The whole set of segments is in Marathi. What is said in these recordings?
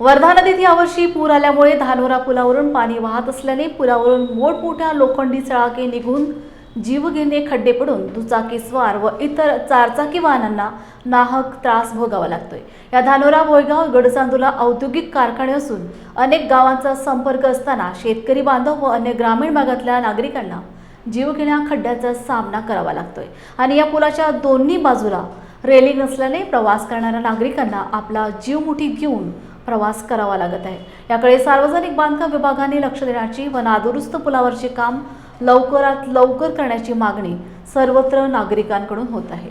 वर्धा नदीत यावर्षी पूर आल्यामुळे धानोरा पुलावरून पाणी वाहत असल्याने पुलावरून मोठमोठ्या लोखंडी चळाके निघून जीवघेणे खड्डे पडून दुचाकीस्वार व इतर चारचाकी वाहनांना नाहक त्रास भोगावा लागतोय. या धानोरा बोयगाव गडचांदूला औद्योगिक कारखाने असून अनेक गावांचा संपर्क असताना शेतकरी बांधव व अन्य ग्रामीण भागातल्या नागरिकांना जीवघेण्या खड्ड्याचा सामना करावा लागतोय. आणि या पुलाच्या दोन्ही बाजूला रेलिंग नसल्याने प्रवास करणाऱ्या नागरिकांना आपला जीव मुठीत घेऊन प्रवास करावा लागत आहे. याकडे सार्वजनिक बांधकाम विभागाने लक्ष देण्याची व नादुरुस्त पुलावरचे काम लवकरात लवकर करण्याची मागणी सर्वत्र नागरिकांकडून होत आहे.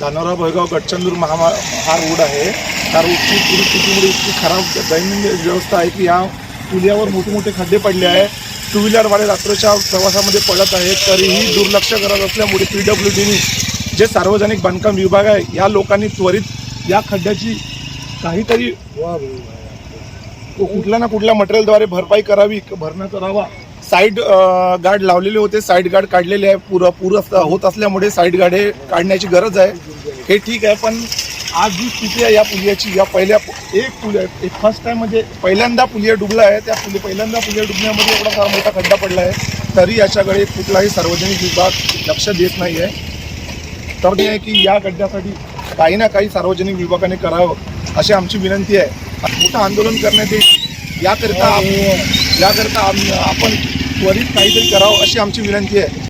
धानोरा भयगाव गडचंदूर महामा हा रोड आहे. त्या रोडची परिस्थितीमुळे इतकी खराब दैनंदिन व्यवस्था आहे की या पुल्यावर मोठे मोठे खड्डे पडले आहे टू व्हीलरवाले रात्रीच्या प्रवासामध्ये पडत आहेत. तरीही दुर्लक्ष करत असल्यामुळे पी डब्ल्यू डीने जे सार्वजनिक बांधकाम विभाग आहे या लोकांनी त्वरित या खड्ड्याची काहीतरी कुठल्या ना कुठल्या मटेरियलद्वारे भरपाई करावी भरणा करावा. साईड गार्ड लावलेले होते साईड गार्ड काढलेले आहे पुर पूर होत असल्यामुळे साईड गार्ड हे काढण्याची गरज आहे. हे ठीक आहे पण आज जी स्थिती आहे या पुलियाची या पहिल्या एक पुलिया एक फर्स्ट टाइम म्हणजे पहिल्यांदा पुलिया डुबला आहे त्या पुली पहिल्यांदा पुलिया डुबण्यामध्ये एवढा फार मोठा खड्डा पडला आहे तरी याच्याकडे कुठलाही सार्वजनिक विभाग लक्ष देत नाही आहे ते आहे की या गड्ड्यासाठी काही ना काही सार्वजनिक विभागाने करावं अशी आमची विनंती आहे. मोठं आंदोलन करण्यात येईल. याकरिता आप- याकरिता आपण त्वरित काहीतरी करावं अशी आमची विनंती आहे.